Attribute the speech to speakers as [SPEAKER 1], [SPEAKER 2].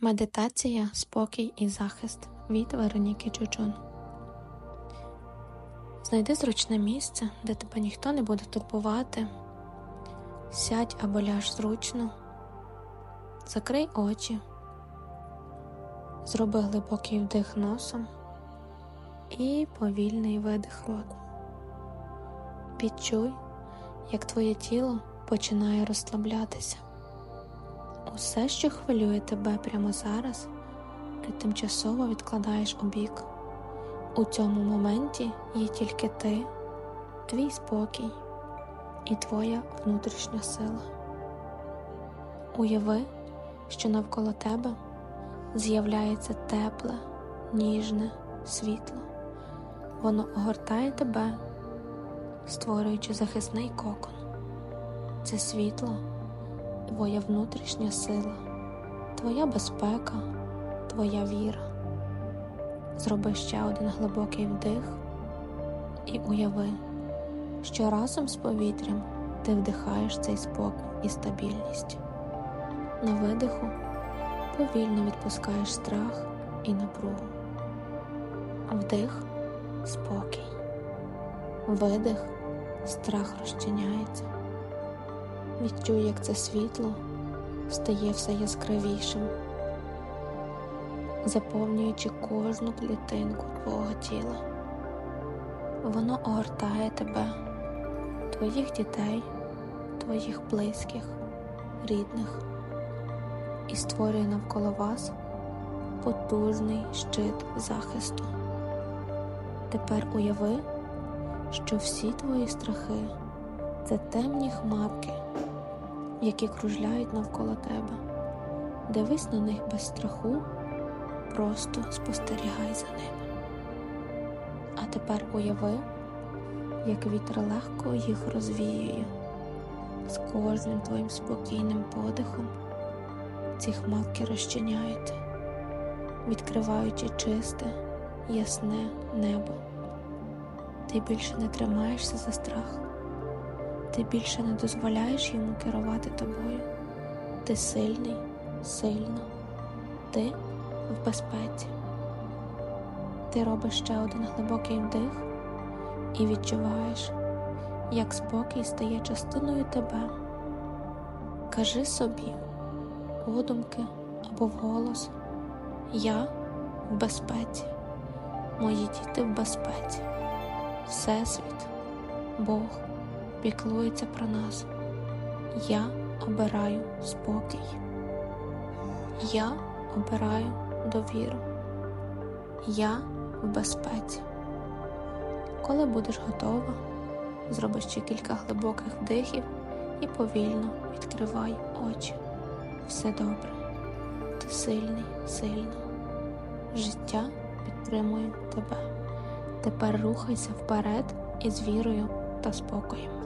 [SPEAKER 1] Медитація, спокій і захист від Вероніки Чучун. Знайди зручне місце, де тебе ніхто не буде турбувати. Сядь або ляж зручно, закрий очі, зроби глибокий вдих носом і повільний видих ротом. Відчуй, як твоє тіло починає розслаблятися. Усе, що хвилює тебе прямо зараз, ти тимчасово відкладаєш у бік. У цьому моменті є тільки ти, твій спокій і твоя внутрішня сила. Уяви, що навколо тебе з'являється тепле, ніжне світло. Воно огортає тебе, створюючи захисний кокон. Це світло твоя внутрішня сила, твоя безпека, твоя віра. Зроби ще один глибокий вдих і уяви, що разом з повітрям ти вдихаєш цей спокій і стабільність. На видиху повільно відпускаєш страх і напругу. Вдих спокій, видих, страх розчиняється. Відчуй, як це світло стає все яскравішим, заповнюючи кожну клітинку твого тіла. Воно огортає тебе, твоїх дітей, твоїх близьких, рідних і створює навколо вас потужний щит захисту. Тепер уяви, що всі твої страхи це темні хмарки які кружляють навколо тебе. Дивись на них без страху, просто спостерігай за ними. А тепер уяви, як вітер легко їх розвіює. З кожним твоїм спокійним подихом ці хмарки розчиняють, відкриваючи чисте, ясне небо. Ти більше не тримаєшся за страх. Ти більше не дозволяєш йому керувати тобою. Ти сильний, сильно, ти в безпеці. Ти робиш ще один глибокий вдих і відчуваєш, як спокій стає частиною тебе. Кажи собі, подумки або вголос, я в безпеці, мої діти в безпеці, Всесвіт, Бог піклується про нас. Я обираю спокій. Я обираю довіру. Я в безпеці. Коли будеш готова, зроби ще кілька глибоких вдихів і повільно відкривай очі. Все добре. Ти сильний, сильно. Життя підтримує тебе. Тепер рухайся вперед із вірою та спокоєм.